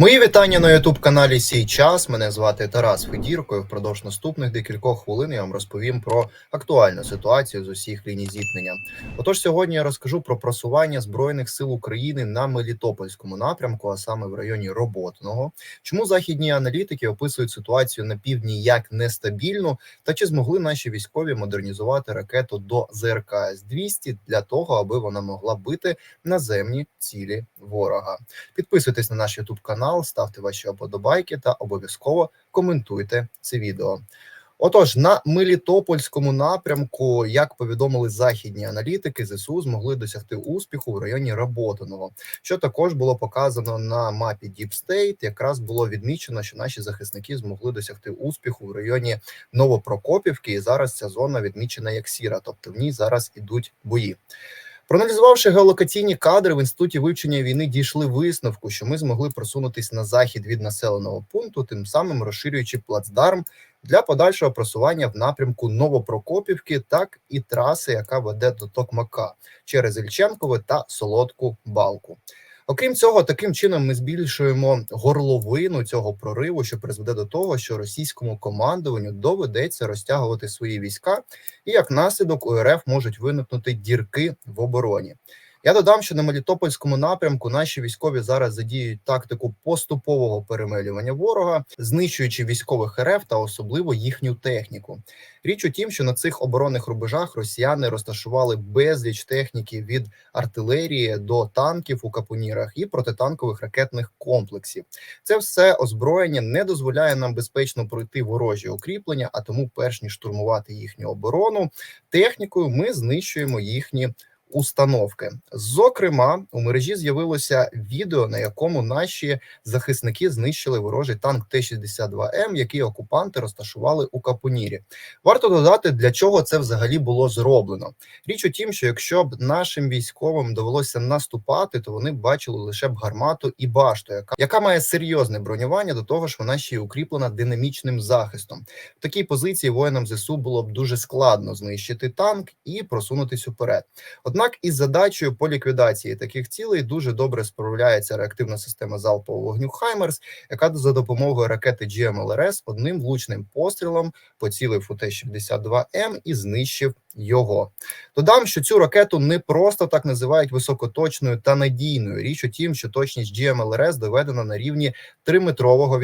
Мої вітання на youtube каналі Сій час. Мене звати Тарас Федірко. і Впродовж наступних декількох хвилин я вам розповім про актуальну ситуацію з усіх ліній зіткнення. Отож, сьогодні я розкажу про просування збройних сил України на Мелітопольському напрямку, а саме в районі Роботного. Чому західні аналітики описують ситуацію на півдні як нестабільну, та чи змогли наші військові модернізувати ракету до ЗРК С-200 для того, аби вона могла бити наземні цілі ворога? Підписуйтесь на наш youtube канал, ставте ваші вподобайки та обов'язково коментуйте це відео. Отож, на Мелітопольському напрямку, як повідомили західні аналітики, ЗСУ змогли досягти успіху в районі Работиного, що також було показано на мапі Deep State. Якраз було відмічено, що наші захисники змогли досягти успіху в районі Новопрокопівки, і зараз ця зона відмічена як сіра, тобто в ній зараз ідуть бої. Проаналізувавши геолокаційні кадри в інституті вивчення війни, дійшли висновку, що ми змогли просунутись на захід від населеного пункту, тим самим розширюючи плацдарм для подальшого просування в напрямку Новопрокопівки, так і траси, яка веде до Токмака через Ільченкове та Солодку Балку. Окрім цього, таким чином ми збільшуємо горловину цього прориву, що призведе до того, що російському командуванню доведеться розтягувати свої війська, і як наслідок у РФ можуть виникнути дірки в обороні. Я додам, що на Мелітопольському напрямку наші військові зараз задіють тактику поступового перемелювання ворога, знищуючи військових РФ та особливо їхню техніку. Річ у тім, що на цих оборонних рубежах росіяни розташували безліч техніки від артилерії до танків у капунірах і протитанкових ракетних комплексів. Це все озброєння не дозволяє нам безпечно пройти ворожі укріплення, а тому, перш ніж штурмувати їхню оборону, технікою ми знищуємо їхні установки. Зокрема, у мережі з'явилося відео, на якому наші захисники знищили ворожий танк Т-62М, який окупанти розташували у Капунірі. Варто додати, для чого це взагалі було зроблено. Річ у тім, що якщо б нашим військовим довелося наступати, то вони б бачили лише б гармату і башту, яка яка має серйозне бронювання. До того ж, вона ще й укріплена динамічним захистом. В такій позиції воїнам ЗСУ було б дуже складно знищити танк і просунутись уперед. Однак із задачею по ліквідації таких цілей дуже добре справляється реактивна система залпового вогню Хаймерс, яка за допомогою ракети GMLRS одним влучним пострілом поцілив у Т-62М і знищив його. Додам, що цю ракету не просто так називають високоточною та надійною. Річ у тім, що точність GMLRS доведена на рівні 3-метрового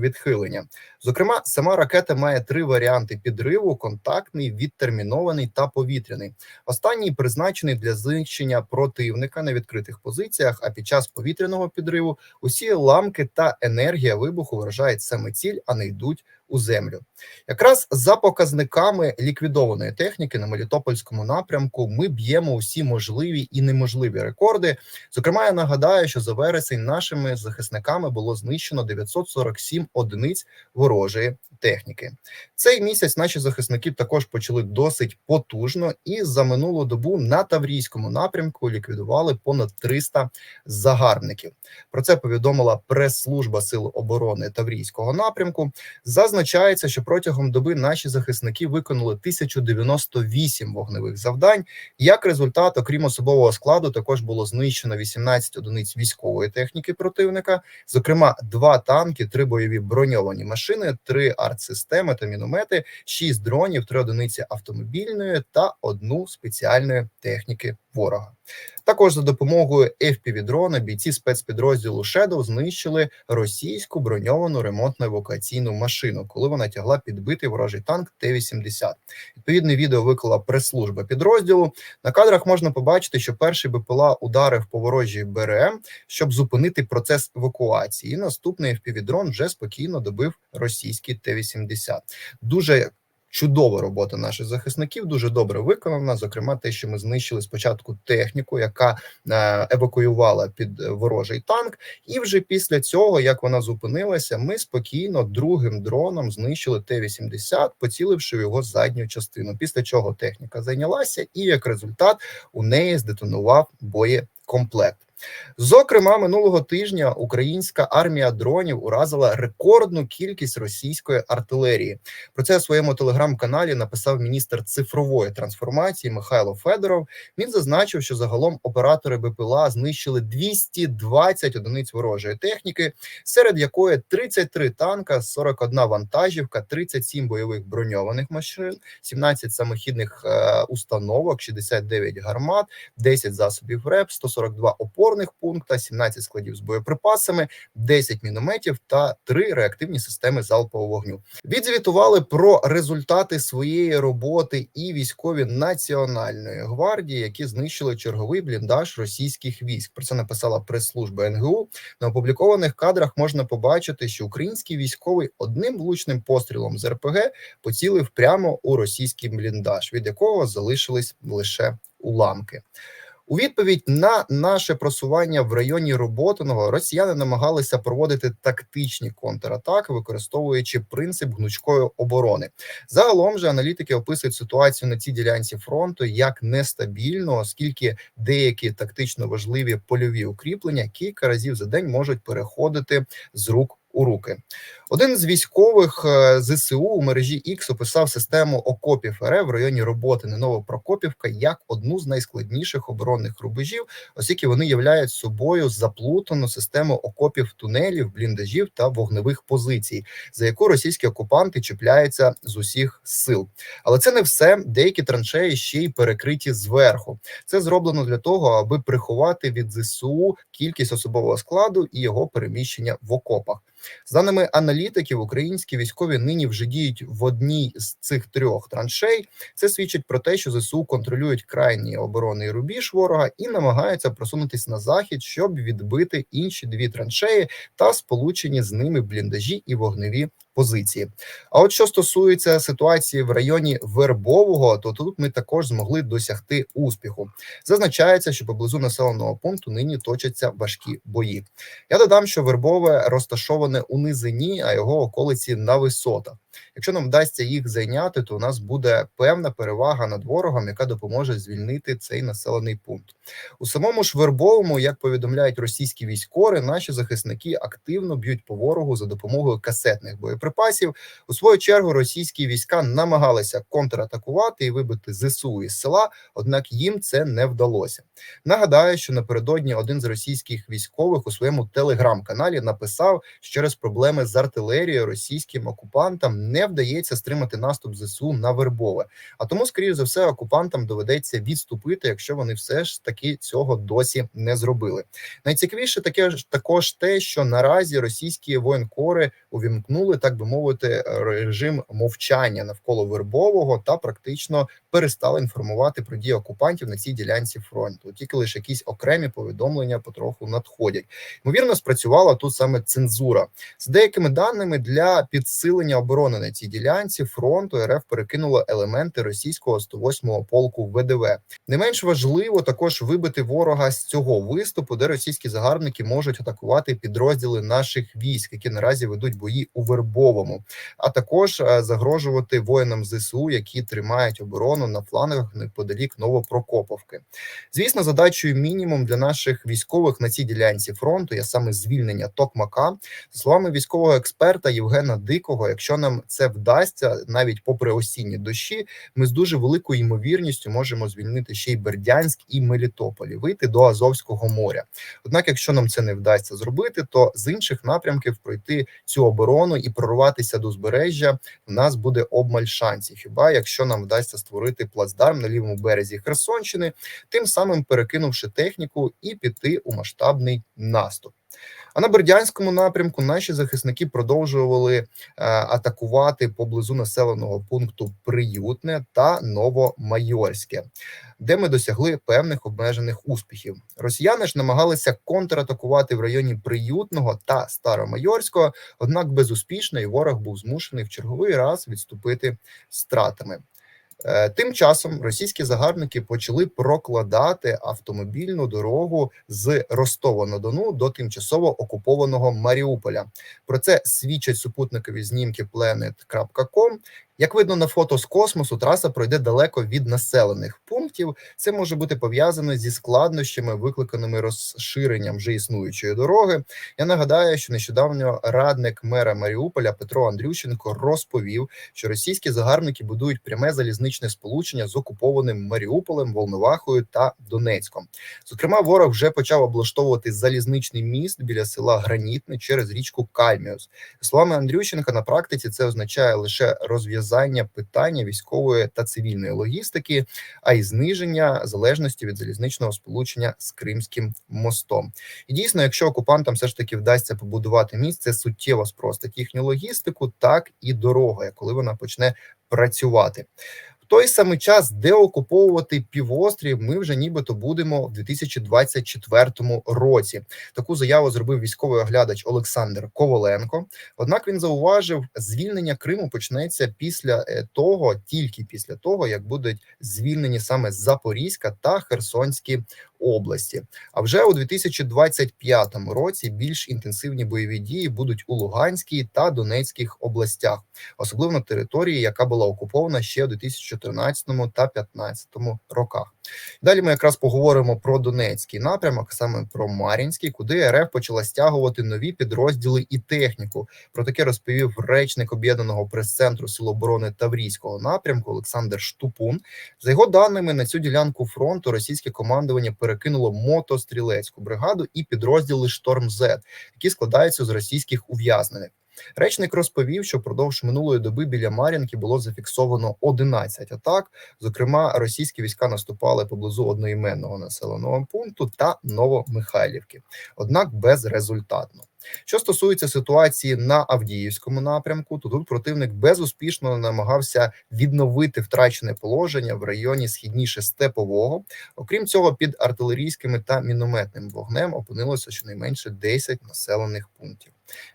відхилення. Зокрема, сама ракета має три варіанти підриву: контактний, відтермінований та повітряний. Останній призначений для знищення противника на відкритих позиціях. А під час повітряного підриву усі ламки та енергія вибуху вражають саме ціль, а не йдуть у землю. Якраз за показниками ліквідованої техніки на Мелітопольському напрямку ми б'ємо усі можливі і неможливі рекорди. Зокрема, я нагадаю, що за вересень нашими захисниками було знищено 947 одиниць ворожої техніки. Цей місяць наші захисники також почали досить потужно, і за минулу добу на Таврійському напрямку ліквідували понад 300 загарбників. Про це повідомила прес-служба Сил оборони Таврійського напрямку. Зазначається, що протягом доби наші захисники виконали 1098 вогневих завдань. Як результат, окрім особового складу, також було знищено 18 одиниць військової техніки противника, зокрема, два танки, три бойові броньовані машини, три артсистеми та міномети, шість дронів, три одиниці автомобільної та одну спеціальної техніки ворога. Також за допомогою fpv дрона бійці спецпідрозділу Shadow знищили російську броньовану ремонтно-евакуаційну машину, коли вона тягла підбитий ворожий танк Т-80. Відповідне відео виклала прес-служба підрозділу. На кадрах можна побачити, що перший БПЛА ударив по ворожій БРМ, щоб зупинити процес евакуації. І наступний fpv дрон вже спокійно добив російський Т-80. Дуже Чудова робота наших захисників дуже добре виконана. Зокрема, те, що ми знищили спочатку техніку, яка е, евакуювала під ворожий танк, і вже після цього, як вона зупинилася, ми спокійно другим дроном знищили Т-80, поціливши його задню частину. Після чого техніка зайнялася, і як результат у неї здетонував боєкомплект. Зокрема, минулого тижня українська армія дронів уразила рекордну кількість російської артилерії. Про це у своєму телеграм-каналі написав міністр цифрової трансформації Михайло Федоров. Він зазначив, що загалом оператори БПЛА знищили 220 одиниць ворожої техніки, серед якої 33 танка, 41 вантажівка, 37 бойових броньованих машин, 17 самохідних е, установок, 69 гармат, 10 засобів РЕП, 142 опорних пункта, 17 складів з боєприпасами, 10 мінометів та 3 реактивні системи залпового вогню. Відзвітували про результати своєї роботи і військові національної гвардії, які знищили черговий бліндаж російських військ. Про це написала прес-служба НГУ. На опублікованих кадрах можна побачити, що український військовий одним влучним пострілом з РПГ поцілив прямо у російський бліндаж, від якого залишились лише уламки. У відповідь на наше просування в районі Роботиного росіяни намагалися проводити тактичні контратаки, використовуючи принцип гнучкої оборони. Загалом же аналітики описують ситуацію на цій ділянці фронту як нестабільну, оскільки деякі тактично важливі польові укріплення кілька разів за день можуть переходити з рук у руки. Один з військових е, ЗСУ у мережі X описав систему окопів РФ в районі роботи Новопрокопівка як одну з найскладніших оборонних рубежів, оскільки вони являють собою заплутану систему окопів, тунелів, бліндажів та вогневих позицій, за яку російські окупанти чіпляються з усіх сил. Але це не все. Деякі траншеї ще й перекриті зверху. Це зроблено для того, аби приховати від ЗСУ кількість особового складу і його переміщення в окопах. З даними аналітиків, українські військові нині вже діють в одній з цих трьох траншей. Це свідчить про те, що ЗСУ контролюють крайній оборонний рубіж ворога і намагаються просунутися на захід, щоб відбити інші дві траншеї та сполучені з ними бліндажі і вогневі позиції. А от що стосується ситуації в районі Вербового, то тут ми також змогли досягти успіху. Зазначається, що поблизу населеного пункту нині точаться важкі бої. Я додам, що Вербове розташоване у низині, а його околиці на висотах. Якщо нам вдасться їх зайняти, то у нас буде певна перевага над ворогом, яка допоможе звільнити цей населений пункт. У самому ж Вербовому, як повідомляють російські військори, наші захисники активно б'ють по ворогу за допомогою касетних боєприпасів. У свою чергу російські війська намагалися контратакувати і вибити зсу із села однак їм це не вдалося. Нагадаю, що напередодні один з російських військових у своєму телеграм-каналі написав, що через проблеми з артилерією російським окупантам не вдається стримати наступ зсу на Вербове. А тому, скоріш за все, окупантам доведеться відступити, якщо вони все ж таки цього досі не зробили. Найцікавіше таке ж також те, що наразі російські воєнкори увімкнули, так би мовити, режим мовчання навколо Вербового та практично перестали інформувати про дії окупантів на цій ділянці фронту. Тільки лише якісь окремі повідомлення потроху надходять. Ймовірно, спрацювала тут саме цензура з деякими даними для підсилення оборони на цій ділянці фронту. РФ перекинуло елементи російського 108-го полку ВДВ. Не менш важливо також вибити ворога з цього виступу, де російські загарбники можуть атакувати підрозділи наших військ, які наразі ведуть бої у Вербовому, а також е, загрожувати воїнам ЗСУ, які тримають оборону на флангах неподалік Новопрокоповки. Звісно, задачею мінімум для наших військових на цій ділянці фронту є саме звільнення Токмака. За словами військового експерта Євгена Дикого, якщо нам це вдасться, навіть попри осінні дощі, ми з дуже великою ймовірністю можемо звільнити ще й Бердянськ і Мелітополь, і вийти до Азовського моря. Однак, якщо нам це не вдасться зробити, то з інших напрямків пройти цю оборону і прорватися до узбережжя в нас буде обмаль шансів. Хіба якщо нам вдасться створити плацдарм на лівому березі Херсонщини, тим самим перекинувши техніку і піти у масштабний наступ. А на Бердянському напрямку наші захисники продовжували е, атакувати поблизу населеного пункту Приютне та Новомайорське, де ми досягли певних обмежених успіхів. Росіяни ж намагалися контратакувати в районі Приютного та Старомайорського, однак безуспішно і ворог був змушений в черговий раз відступити стратами. Е, тим часом російські загарбники почали прокладати автомобільну дорогу з Ростова на Дону до тимчасово окупованого Маріуполя. Про це свідчать супутникові знімки Planet.com. Як видно на фото з космосу, траса пройде далеко від населених пунктів. Це може бути пов'язано зі складнощами, викликаними розширенням вже існуючої дороги. Я нагадаю, що нещодавно радник мера Маріуполя Петро Андрющенко розповів, що російські загарбники будують пряме залізничне сполучення з окупованим Маріуполем, Волновахою та Донецьком. Зокрема, ворог вже почав облаштовувати залізничний міст біля села Гранітне через річку Кальміус. За Словами Андрющенка, на практиці це означає лише розв'язання питання військової та цивільної логістики, а й зниження залежності від залізничного сполучення з Кримським мостом. І дійсно, якщо окупантам все ж таки вдасться побудувати місце, суттєво спростить їхню логістику, так і дорога, коли вона почне працювати. Той самий час деокуповувати півострів ми вже нібито будемо в 2024 році. Таку заяву зробив військовий оглядач Олександр Коваленко. Однак він зауважив, звільнення Криму почнеться після е, того, тільки після того, як будуть звільнені саме Запорізька та Херсонські області. А вже у 2025 році більш інтенсивні бойові дії будуть у Луганській та Донецьких областях, особливо на території, яка була окупована ще у 2014 та 2015 роках. Далі ми якраз поговоримо про Донецький напрямок, саме про Мар'їнський, куди РФ почала стягувати нові підрозділи і техніку. Про таке розповів речник об'єднаного прес-центру Сил оборони Таврійського напрямку Олександр Штупун. За його даними, на цю ділянку фронту російське командування перекинуло мотострілецьку бригаду і підрозділи Шторм З, які складаються з російських ув'язнених. Речник розповів, що впродовж минулої доби біля Мар'їнки було зафіксовано 11 атак. Зокрема, російські війська наступали поблизу одноіменного населеного пункту та Новомихайлівки, однак безрезультатно. Що стосується ситуації на Авдіївському напрямку, то тут противник безуспішно намагався відновити втрачене положення в районі східніше степового. Окрім цього, під артилерійськими та мінометним вогнем опинилося щонайменше 10 населених пунктів.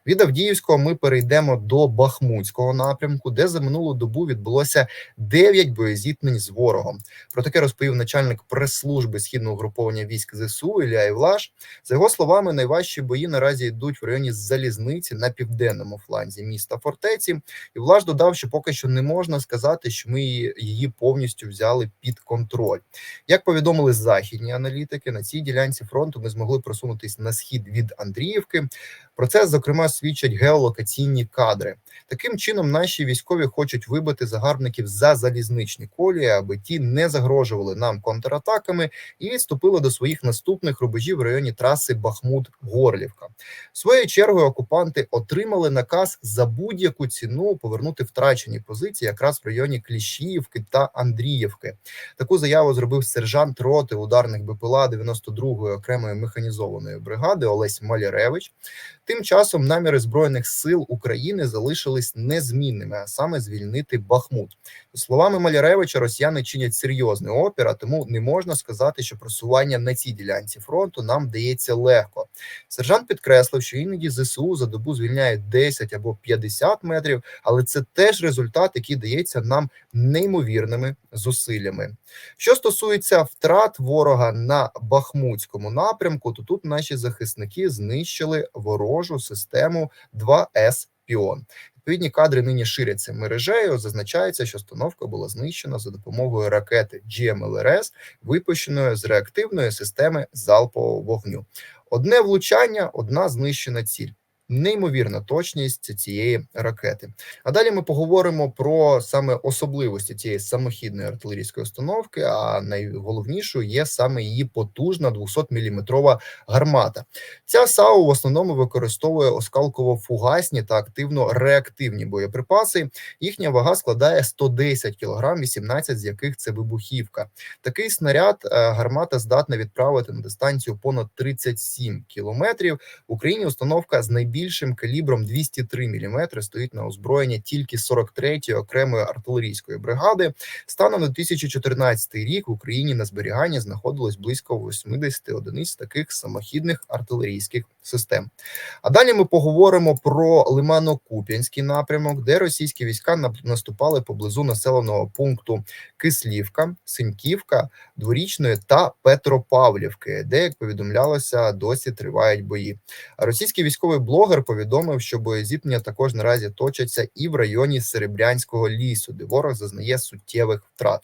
Від Авдіївського ми перейдемо до Бахмутського напрямку, де за минулу добу відбулося 9 боєзіткнень з ворогом. Про таке розповів начальник прес-служби східного угруповання військ ЗСУ Ілля Івлаш. За його словами, найважчі бої наразі йдуть в районі залізниці на південному фланзі міста фортеці. І Влаш додав, що поки що не можна сказати, що ми її повністю взяли під контроль. Як повідомили західні аналітики, на цій ділянці фронту ми змогли просунутись на схід від Андріївки. Про це зокрема свідчать геолокаційні кадри. Таким чином, наші військові хочуть вибити загарбників за залізничні колії, аби ті не загрожували нам контратаками і відступили до своїх наступних рубежів в районі траси Бахмут-Горлівка. Своєю чергою окупанти отримали наказ за будь-яку ціну повернути втрачені позиції якраз в районі Кліщіївки та Андріївки. Таку заяву зробив сержант роти ударних БПЛА 92-ї окремої механізованої бригади Олесь Маляревич. Тим часом наміри збройних сил України залишились незмінними, а саме звільнити Бахмут. Словами Маляревича, росіяни чинять серйозний опір, а тому не можна сказати, що просування на цій ділянці фронту нам дається легко. Сержант підкреслив, що іноді зсу за добу звільняють 10 або 50 метрів, але це теж результат, який дається нам неймовірними зусиллями. Що стосується втрат ворога на Бахмутському напрямку, то тут наші захисники знищили ворожу систему 2С Піон. Відповідні кадри нині ширяться мережею. Зазначається, що установка була знищена за допомогою ракети GMLRS, випущеної з реактивної системи залпового вогню. Одне влучання, одна знищена ціль неймовірна точність цієї ракети. А далі ми поговоримо про саме особливості цієї самохідної артилерійської установки. А найголовнішою є саме її потужна 200-мм гармата. Ця САУ в основному використовує оскалково-фугасні та активно-реактивні боєприпаси. Їхня вага складає 110 кг, 18 з яких це вибухівка. Такий снаряд е, гармата здатна відправити на дистанцію понад 37 кілометрів. В Україні установка з найбільш найбільшим калібром 203 мм стоїть на озброєння тільки 43-ї окремої артилерійської бригади. Станом на 2014 рік в Україні на зберіганні знаходилось близько 80 одиниць таких самохідних артилерійських систем. А далі ми поговоримо про Лимано-Куп'янський напрямок, де російські війська наступали поблизу населеного пункту Кислівка, Синьківка, Дворічної та Петропавлівки, де, як повідомлялося, досі тривають бої. Російський військовий блогер повідомив, що боєзіткнення також наразі точаться і в районі Серебрянського лісу, де ворог зазнає суттєвих втрат.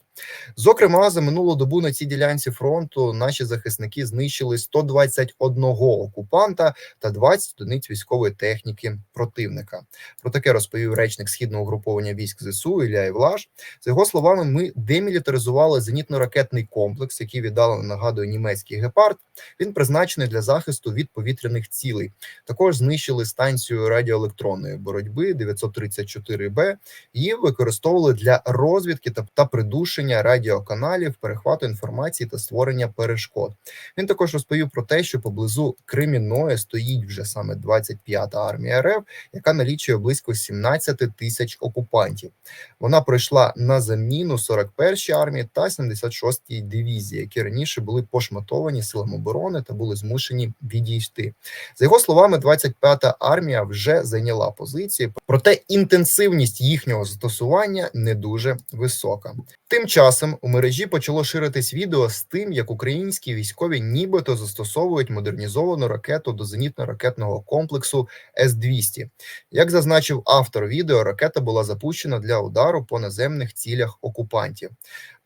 Зокрема, за минулу добу на цій ділянці фронту наші захисники знищили 121 окупанта та 20 одиниць військової техніки противника. Про таке розповів речник східного угруповання військ ЗСУ Ілля Євлаш. За його словами, ми демілітаризували зенітно-ракетний комплекс, який віддали нагадую німецький гепард. Він призначений для захисту від повітряних цілей. Також знищили станцію радіоелектронної боротьби 934Б. Її використовували для розвідки та, придушення радіоканалів, перехвату інформації та створення перешкод. Він також розповів про те, що поблизу Кремінної стоїть вже саме 25-та армія РФ, яка налічує близько 17 тисяч окупантів. Вона пройшла на заміну 41-й армії та 76-й дивізії, які раніше були пошматовані силами оборони та були змушені відійти. За його словами, 25-та армія вже зайняла позиції, проте інтенсивність їхнього застосування не дуже висока. Тим часом у мережі почало ширитись відео з тим, як українські військові нібито застосовують модернізовану ракету до зенітно-ракетного комплексу С-200. Як зазначив автор відео, ракета була запущена для удару по наземних цілях окупантів.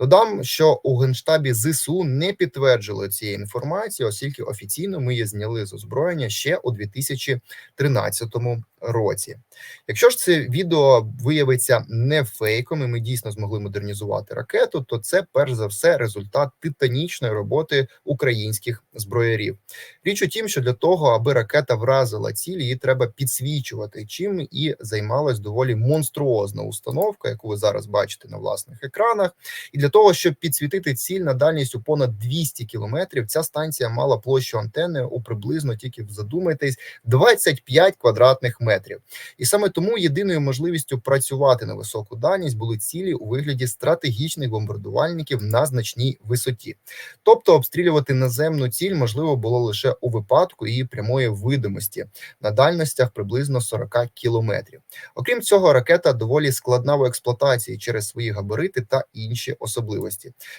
Додам, що у генштабі ЗСУ не підтверджували цієї інформації, оскільки офіційно ми її зняли з озброєння ще у 2013 році. Якщо ж це відео виявиться не фейком, і ми дійсно змогли модернізувати ракету, то це перш за все результат титанічної роботи українських зброярів. Річ у тім, що для того, аби ракета вразила ціль, її треба підсвічувати, чим і займалась доволі монструозна установка, яку ви зараз бачите на власних екранах. І для того, щоб підсвітити ціль на дальність у понад 200 кілометрів, ця станція мала площу антени у приблизно тільки задумайтесь 25 квадратних метрів. І саме тому єдиною можливістю працювати на високу дальність були цілі у вигляді стратегічних бомбардувальників на значній висоті. Тобто обстрілювати наземну ціль можливо було лише у випадку її прямої видимості на дальностях приблизно 40 кілометрів. Окрім цього, ракета доволі складна в експлуатації через свої габарити та інші особливості.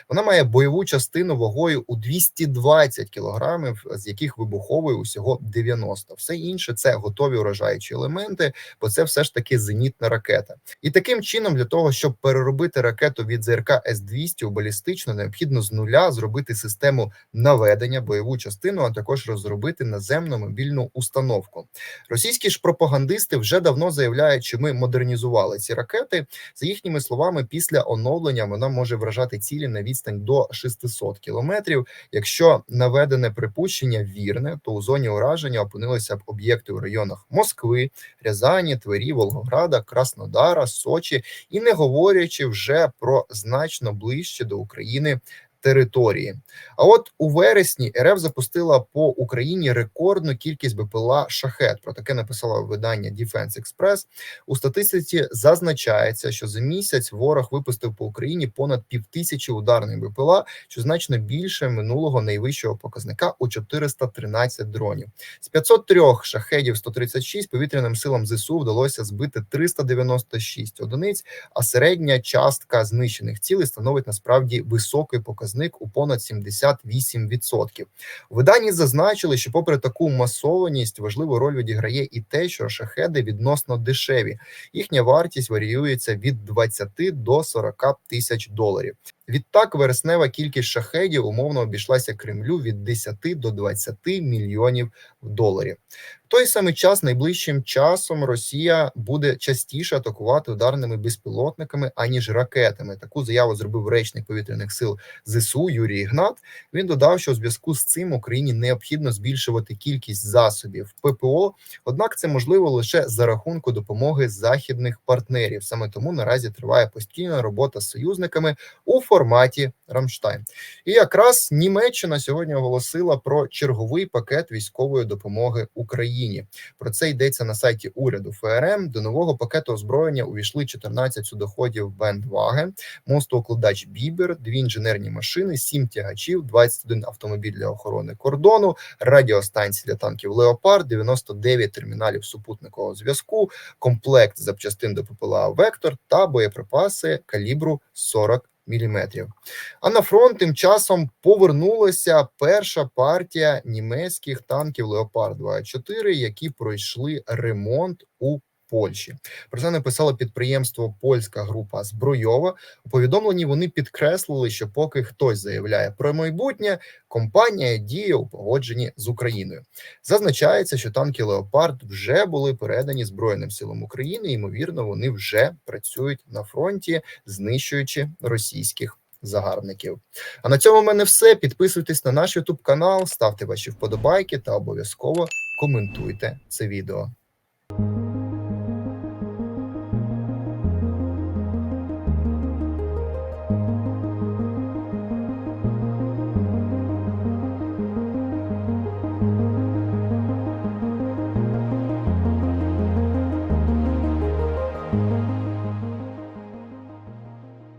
Вона має бойову частину вагою у 220 кілограмів, з яких вибухової усього 90. Все інше це готові уражаючі елементи, бо це все ж таки зенітна ракета. І таким чином, для того, щоб переробити ракету від ЗРК С-200 у балістичну, необхідно з нуля зробити систему наведення, бойову частину, а також розробити наземну мобільну установку. Російські ж пропагандисти вже давно заявляють, що ми модернізували ці ракети. За їхніми словами, після оновлення вона може вражати цілі на відстань до 600 кілометрів. Якщо наведене припущення вірне, то у зоні ураження опинилися б об'єкти у районах Москви, Рязані, Твері, Волгограда, Краснодара, Сочі, і не говорячи вже про значно ближче до України. Території, а от у вересні РФ запустила по Україні рекордну кількість БПЛА шахет. Про таке написало видання Defense Express. У статистиці зазначається, що за місяць ворог випустив по Україні понад півтисячі ударних БПЛА, що значно більше минулого найвищого показника у 413 дронів. З 503 шахедів 136 повітряним силам ЗСУ вдалося збити 396 одиниць, а середня частка знищених цілей становить насправді високий показник у понад 78%. У виданні зазначили, що, попри таку масованість, важливу роль відіграє і те, що шахеди відносно дешеві. Їхня вартість варіюється від 20 до 40 тисяч доларів. Відтак, вереснева кількість шахедів умовно обійшлася Кремлю від 10 до 20 мільйонів доларів. В той самий час, найближчим часом, Росія буде частіше атакувати ударними безпілотниками аніж ракетами. Таку заяву зробив речник повітряних сил ЗСУ Юрій Ігнат. Він додав, що у зв'язку з цим Україні необхідно збільшувати кількість засобів ППО однак це можливо лише за рахунку допомоги західних партнерів. Саме тому наразі триває постійна робота з союзниками у форматі форматі Рамштайн. І якраз Німеччина сьогодні оголосила про черговий пакет військової допомоги Україні. Про це йдеться на сайті уряду ФРМ. До нового пакету озброєння увійшли 14 судоходів Бендваген, мостоукладач Бібер, дві інженерні машини, 7 тягачів, 21 автомобіль для охорони кордону, радіостанції для танків Леопард, 99 терміналів супутникового зв'язку, комплект запчастин до ППЛА Вектор та боєприпаси калібру 40 міліметрів. А на фронт тим часом повернулася перша партія німецьких танків Леопард 24 які пройшли ремонт у Польщі. Про це написало підприємство Польська група Збройова. У повідомленні вони підкреслили, що поки хтось заявляє про майбутнє, компанія діє у погодженні з Україною. Зазначається, що танки Леопард вже були передані Збройним силам України. Ймовірно, вони вже працюють на фронті, знищуючи російських загарбників. А на цьому в мене все. Підписуйтесь на наш Ютуб канал, ставте ваші вподобайки та обов'язково коментуйте це відео.